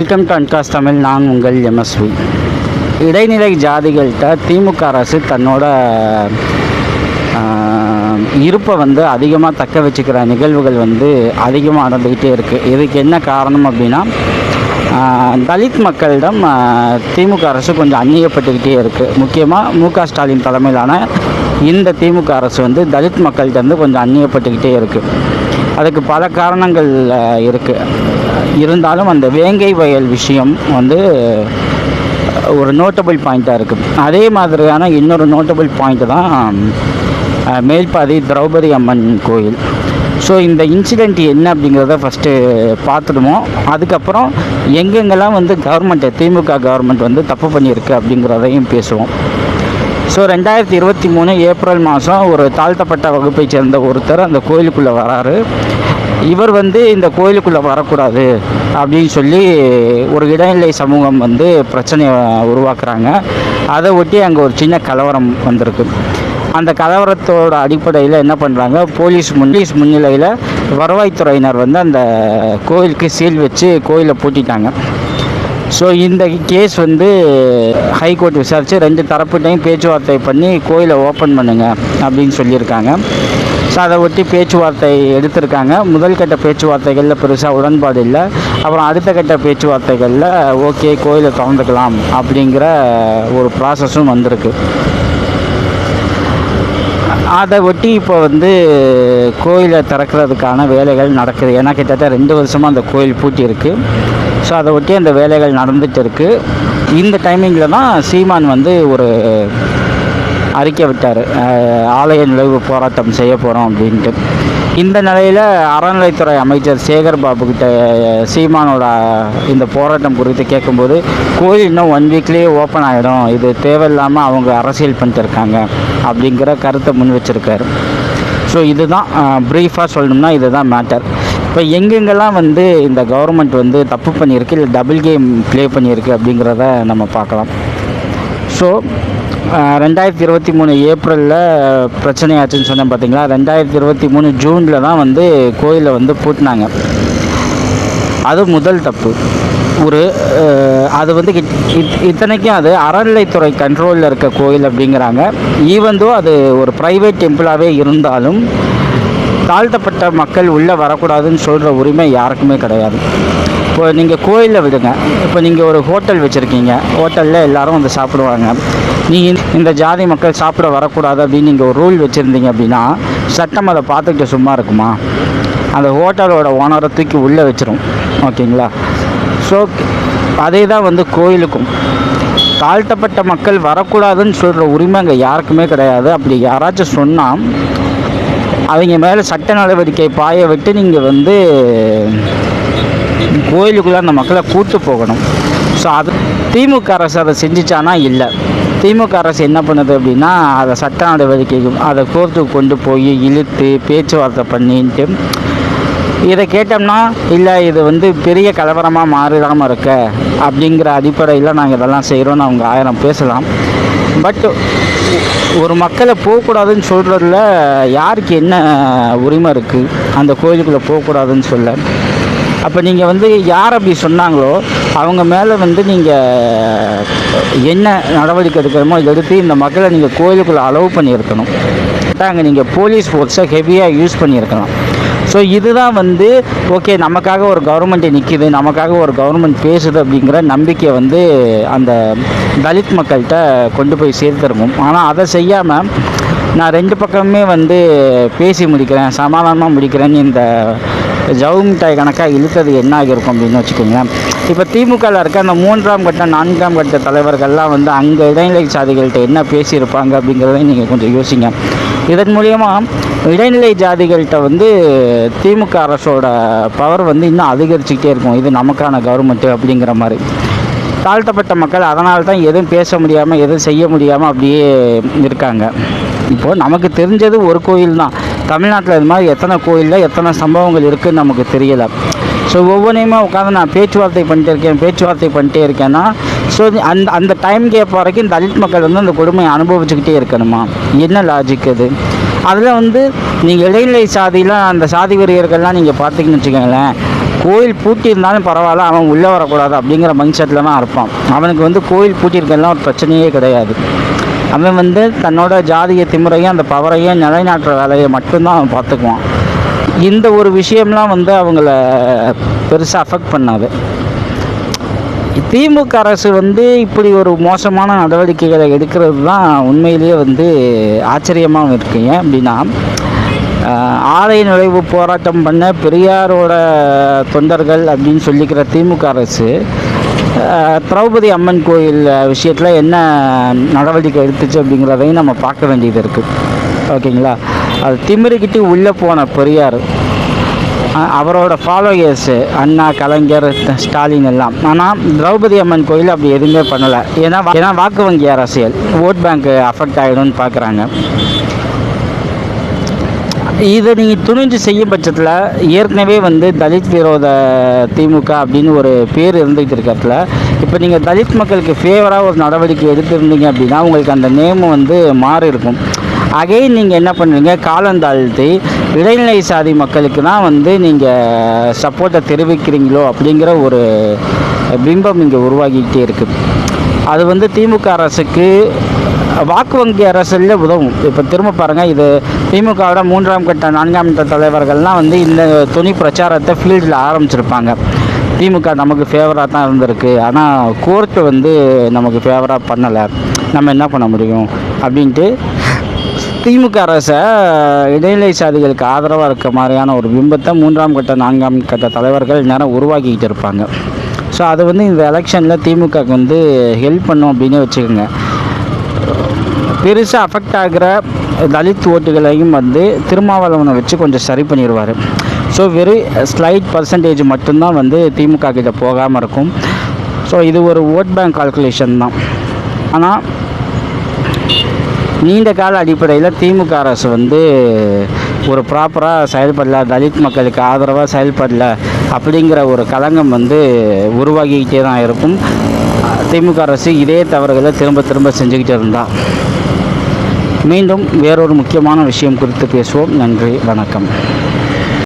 Welcome to அன்காஸ் Tamil நான் உங்கள் MSV இடைநிலை ஜாதிகள்கிட்ட திமுக அரசு தன்னோட இருப்பை வந்து அதிகமாக தக்க வச்சுக்கிற நிகழ்வுகள் வந்து அதிகமாக நடந்துக்கிட்டே இருக்குது இதுக்கு என்ன காரணம் அப்படின்னா தலித் மக்களிடம் திமுக அரசு கொஞ்சம் அந்நியப்பட்டுக்கிட்டே இருக்குது முக்கியமாக மு க ஸ்டாலின் தலைமையிலான இந்த திமுக அரசு வந்து தலித் மக்கள்கிட்ட வந்து கொஞ்சம் அந்நியப்பட்டுக்கிட்டே இருக்குது அதுக்கு பல காரணங்கள் இருக்குது இருந்தாலும் அந்த வேங்கை வயல் விஷயம் வந்து ஒரு நோட்டபிள் பாயிண்ட்டாக இருக்குது அதே மாதிரியான இன்னொரு நோட்டபிள் பாயிண்ட் தான் மேல்பாதி திரௌபதி அம்மன் கோயில். ஸோ இந்த இன்சிடெண்ட் என்ன அப்படிங்கிறத ஃபஸ்ட்டு பார்த்துடுவோம். அதுக்கப்புறம் எங்கெங்கெல்லாம் வந்து கவர்மெண்ட்டு திமுக கவர்மெண்ட் வந்து தப்பு பண்ணியிருக்கு அப்படிங்கிறதையும் பேசுவோம். ஸோ ரெண்டாயிரத்தி இருபத்தி மூணு ஏப்ரல் மாதம் ஒரு தாழ்த்தப்பட்ட வகுப்பை சேர்ந்த ஒருத்தர் அந்த கோயிலுக்குள்ளே வராரு. இவர் வந்து இந்த கோயிலுக்குள்ளே வரக்கூடாது அப்படின்னு சொல்லி ஒரு இடைநிலை சமூகம் வந்து பிரச்சனையை உருவாக்குறாங்க. அதை ஒட்டி அங்கே ஒரு சின்ன கலவரம் வந்திருக்கு. அந்த கலவரத்தோட அடிப்படையில் என்ன பண்ணுறாங்க போலீஸ் முன்னீஸ் முன்னிலையில் வருவாய்த்துறையினர் வந்து அந்த கோயிலுக்கு சீல் வச்சு கோயிலை பூட்டிட்டாங்க. ஸோ இந்த கேஸ் வந்து ஹைகோர்ட் விசாரித்து ரெண்டு தரப்புகிட்டையும் பேச்சுவார்த்தை பண்ணி கோயிலை ஓப்பன் பண்ணுங்க அப்படின்னு சொல்லியிருக்காங்க. ஸோ அதை ஒட்டி பேச்சுவார்த்தை எடுத்திருக்காங்க. முதல் கட்ட பேச்சுவார்த்தைகளில் பெருசாக உடன்பாடு இல்லை. அப்புறம் அடுத்த கட்ட பேச்சுவார்த்தைகளில் ஓகே கோயிலை திறந்துக்கலாம் அப்படிங்கிற ஒரு ப்ராசஸும் வந்திருக்கு. அதை ஒட்டி இப்போ வந்து கோயிலை திறக்கிறதுக்கான வேலைகள் நடக்குது. ஏன்னா கிட்டத்தட்ட ரெண்டு வருஷமாக அந்த கோயில் பூட்டி இருக்குது ஸோ அதை ஒட்டி அந்த வேலைகள் நடந்துட்டு இருக்குது இந்த டைமிங்கில் தான் சீமான் வந்து ஒரு அறிக்கை விட்டார். ஆலய நிலவு போராட்டம் செய்ய போகிறோம் அப்படின்ட்டு. இந்த நிலையில் அறநிலைத்துறை அமைச்சர் சேகர் பாபு கிட்ட சீமானோட இந்த போராட்டம் குறித்து கேட்கும்போது கோயில் இன்னும் ஒன் வீக்லேயே ஓப்பன் ஆகிடும் இது தேவையில்லாமல் அவங்க அரசியல் பண்ணிட்டு இருக்காங்க அப்படிங்கிற கருத்தை முன் வச்சுருக்காரு. ஸோ இதுதான் ப்ரீஃபாக சொல்லணும்னா இதுதான் மேட்டர் இப்போ எங்கெங்கெல்லாம் வந்து இந்த கவர்மெண்ட் வந்து தப்பு பண்ணியிருக்கு இல்லை டபுள் கேம் ப்ளே பண்ணியிருக்கு அப்படிங்கிறத நம்ம பார்க்கலாம். ஸோ ரெண்டாயிரத்தி இருபத்தி மூணு ஏப்ரலில் பிரச்சனையாச்சுன்னு சொன்னேன் பார்த்தீங்களா ரெண்டாயிரத்தி இருபத்தி மூணு ஜூனில் தான் வந்து கோயிலை வந்து பூட்டினாங்க. அது முதல் தப்பு. ஒரு அது வந்து இத்- இத்தனைக்கும் அது அறநிலைத்துறை கண்ட்ரோலில் இருக்க கோயில் அப்படிங்கிறாங்க. ஈவந்தோ அது ஒரு ப்ரைவேட் டெம்பிளாகவே இருந்தாலும் தாழ்த்தப்பட்ட மக்கள் உள்ளே வரக்கூடாதுன்னு சொல்கிற உரிமை யாருக்குமே கிடையாது. இப்போ நீங்கள் கோயிலில் விடுங்க. இப்போ நீங்கள் ஒரு ஹோட்டல் வச்சுருக்கீங்க. ஹோட்டலில் எல்லாரும் வந்து சாப்பிடுவாங்க. நீங்கள் இந்த ஜாதி மக்கள் சாப்பிட வரக்கூடாது அப்படின்னு நீங்கள் ஒரு ரூல் வச்சுருந்தீங்க அப்படின்னா சட்டம் அதை பார்த்துக்கிட்டு சும்மா இருக்குமா? அந்த ஹோட்டலோட ஓனரை தூக்கி உள்ளே வச்சிரும். ஓகேங்களா? ஸோ அதே தான் வந்து கோயிலுக்கும். தாழ்த்தப்பட்ட மக்கள் வரக்கூடாதுன்னு சொல்கிற உரிமை அங்கே யாருக்குமே கிடையாது. அப்படி யாராச்சும் சொன்னால் அவங்க மேலே சட்ட நடவடிக்கை பாய விட்டு நீங்கள் வந்து கோயிலுக்குள்ளே அந்த மக்களை கூட்டு போகணும். ஸோ அது திமுக அரசு அதை செஞ்சிச்சானா? இல்லை. திமுக அரசு என்ன பண்ணுது அப்படின்னா அதை சட்ட நடவடிக்கைக்கு அதை கோர்ட்டுக்கு கொண்டு போய் இழுத்து பேச்சுவார்த்தை பண்ணிட்டு இதை கேட்டோம்னா இல்லை இது வந்து பெரிய கலவரமாக மாறிடாமல் இருக்க அப்படிங்கிற அடிப்படையில் நாங்கள் இதெல்லாம் செய்கிறோன்னு அவங்க ஆயிரம் பேசலாம். பட் ஒரு மக்களை போகக்கூடாதுன்னு சொல்கிறதுல யாருக்கு என்ன உரிமை இருக்குது அந்த கோயிலுக்குள்ளே போகக்கூடாதுன்னு சொல்ல. அப்போ நீங்கள் வந்து யார் அப்படி சொன்னாங்களோ அவங்க மேலே வந்து நீங்கள் என்ன நடவடிக்கை எடுக்கணுமோ எடுத்து இந்த மக்களை நீங்கள் கோயிலுக்குள்ளே அலோவ் பண்ணியிருக்கணும். அங்கே நீங்கள் போலீஸ் ஃபோர்ஸை ஹெவியாக யூஸ் பண்ணியிருக்கலாம். ஸோ இதுதான் வந்து ஓகே நமக்காக ஒரு கவர்மெண்ட்டை நிற்கிது நமக்காக ஒரு கவர்மெண்ட் பேசுது அப்படிங்கிற நம்பிக்கையை வந்து அந்த தலித் மக்கள்கிட்ட கொண்டு போய் சேர்த்துருக்கும். ஆனால் அதை செய்யாமல் நான் ரெண்டு பக்கமுமே வந்து பேசி முடிக்கிறேன் சமாதானமாக முடிக்கிறேன்னு இந்த ஜவு மிட்டாய் கணக்காக இழுத்தது என்ன ஆகியிருக்கும் அப்படின்னு வச்சுக்கோங்களேன். இப்போ திமுகவில் இருக்க அந்த மூன்றாம் கட்ட நான்காம் கட்ட தலைவர்கள்லாம் வந்து அங்கே இடைநிலை சாதிகள்கிட்ட என்ன பேசியிருப்பாங்க அப்படிங்கிறதையும் நீங்கள் கொஞ்சம் யோசிங்க. இதன் மூலயமா இடைநிலை ஜாதிகள்கிட்ட வந்து திமுக அரசோட பவர் வந்து இன்னும் அதிகரிச்சுக்கிட்டே இருக்கும். இது நமக்கான கவர்மெண்ட்டு அப்படிங்கிற மாதிரி. தாழ்த்தப்பட்ட மக்கள் அதனால தான் எதுவும் பேச முடியாமல் எதுவும் செய்ய முடியாமல் அப்படியே இருக்காங்க. இப்போது நமக்கு தெரிஞ்சது ஒரு கோயில் தான் தமிழ்நாட்டில் இது மாதிரி எத்தனை கோயிலில் எத்தனை சம்பவங்கள் இருக்குதுன்னு நமக்கு தெரியலை. ஸோ ஒவ்வொன்றையுமே உட்காந்து நான் பேச்சுவார்த்தை பண்ணிட்டே இருக்கேன் பேச்சுவார்த்தை பண்ணிட்டே இருக்கேன்னா ஸோ அந்த அந்த டைம் கேப் வரைக்கும் தலித் மக்கள் வந்து அந்த கொடுமையை அனுபவிச்சுக்கிட்டே இருக்கணுமா? என்ன லாஜிக் அது அதில் வந்து நீங்கள் இடைநிலை சாதியெலாம் அந்த சாதி வெறியர்கள்லாம் நீங்கள் பார்த்தீங்கன்னு வச்சுக்கோங்களேன் கோயில் பூட்டி இருந்தாலும் பரவாயில்ல அவன் உள்ளே வரக்கூடாது அப்படிங்கிற மைண்ட் செட்டில் தான் இருப்பான். அவனுக்கு வந்து கோயில் பூட்டியிருக்கலாம் ஒரு பிரச்சனையே கிடையாது. அவன் வந்து தன்னோட ஜாதிய திமுறையும் அந்த பவரையும் நிலைநாட்டுற வேலையை மட்டும்தான் அவன் பார்த்துக்குவான். இந்த ஒரு விஷயம்லாம் வந்து அவங்கள பெருசாக அஃபெக்ட் பண்ணாது. திமுக அரசு வந்து இப்படி ஒரு மோசமான நடவடிக்கைகளை எடுக்கிறது தான் உண்மையிலேயே வந்து ஆச்சரியமாகவும் இருக்கு. ஏன் அப்படின்னா ஆஹ், ஆலய நுழைவு போராட்டம் பண்ண பெரியாரோட தொண்டர்கள் அப்படின்னு சொல்லிக்கிற திமுக அரசு திரௌபதி அம்மன் கோயில் விஷயத்தில் என்ன நடவடிக்கை எடுத்துச்சு அப்படிங்கிறதையும் நம்ம பார்க்க வேண்டியது இருக்குது ஓகேங்களா? அது திமிருக்கிட்டு உள்ளே போன பெரியார். அவரோட ஃபாலோயர்ஸு அண்ணா கலைஞர் ஸ்டாலின் எல்லாம். ஆனால் திரௌபதி அம்மன் கோயில் அப்படி எதுவுமே பண்ணலை. ஏன்னா ஏன்னா வாக்கு வங்கி அரசியல் ஓட் பேங்க் அஃபெக்ட் ஆகிடும்னு பார்க்குறாங்க இதை நீங்கள் துணிஞ்சு செய்யும் பட்சத்தில் ஏற்கனவே வந்து தலித் விரோத திமுக அப்படின்னு ஒரு பேர் இருந்துகிட்டு இருக்கிறதுல இப்போ நீங்கள் தலித் மக்களுக்கு ஃபேவராக ஒரு நடவடிக்கை எடுத்திருந்தீங்க அப்படின்னா உங்களுக்கு அந்த நேம் வந்து மாறி இருக்கும். அகைன் நீங்கள் என்ன பண்ணுறீங்க காலந்தாழ்த்தி இடைநிலை சாதி மக்களுக்கு தான் வந்து நீங்கள் சப்போர்ட்டை தெரிவிக்கிறீங்களோ அப்படிங்கிற ஒரு பிம்பம் இங்கே உருவாகிக்கிட்டே இருக்குது அது வந்து திமுக அரசுக்கு வாக்கு வங்கி அரசியலில் உதவும். இப்போ திரும்ப பாருங்கள் இது திமுகவோட மூன்றாம் கட்ட நான்காம் கட்ட தலைவர்கள்லாம் வந்து இந்த துணி பிரச்சாரத்தை ஃபீல்டில் ஆரம்பிச்சிருப்பாங்க. திமுக நமக்கு ஃபேவராக தான் இருந்திருக்கு. ஆனால் கோர்ட்டு வந்து நமக்கு ஃபேவராக பண்ணலை. நம்ம என்ன பண்ண முடியும்? அப்படின்ட்டு திமுக அரசை இடைநிலை சாதிகளுக்கு ஆதரவாக இருக்க மாதிரியான ஒரு பிம்பத்தை மூன்றாம் கட்ட நான்காம் கட்ட தலைவர்கள் நேரம் உருவாக்கிக்கிட்டு இருப்பாங்க. ஸோ அது வந்து இந்த எலெக்ஷனில் திமுகவுக்கு வந்து ஹெல்ப் பண்ணும் அப்படின்னு வச்சுக்கோங்க. பெருசாக அஃபெக்ட் ஆகிற தலித் ஓட்டுகளையும் வந்து திருமாவளவனை வச்சு கொஞ்சம் சரி பண்ணிடுவார். ஸோ வெறும் ஸ்லைட் பர்சன்டேஜ் மட்டும்தான் வந்து திமுக கிட்ட போகாமல் இருக்கும். ஸோ இது ஒரு ஓட் பேங்க் கால்குலேஷன் தான். ஆனால் நீண்ட கால அடிப்படையில் திமுக அரசு வந்து ஒரு ப்ராப்பராக செயல்படல தலித் மக்களுக்கு ஆதரவாக செயல்படல அப்படிங்கிற ஒரு களங்கம் வந்து உருவாகிக்கிட்டே தான் இருக்கும். திமுக அரசு இதே தவறுகளை திரும்ப திரும்ப செஞ்சுக்கிட்டு இருந்தால் மீண்டும் வேறொரு முக்கியமான விஷயம் குறித்து பேசுவோம். நன்றி வணக்கம்.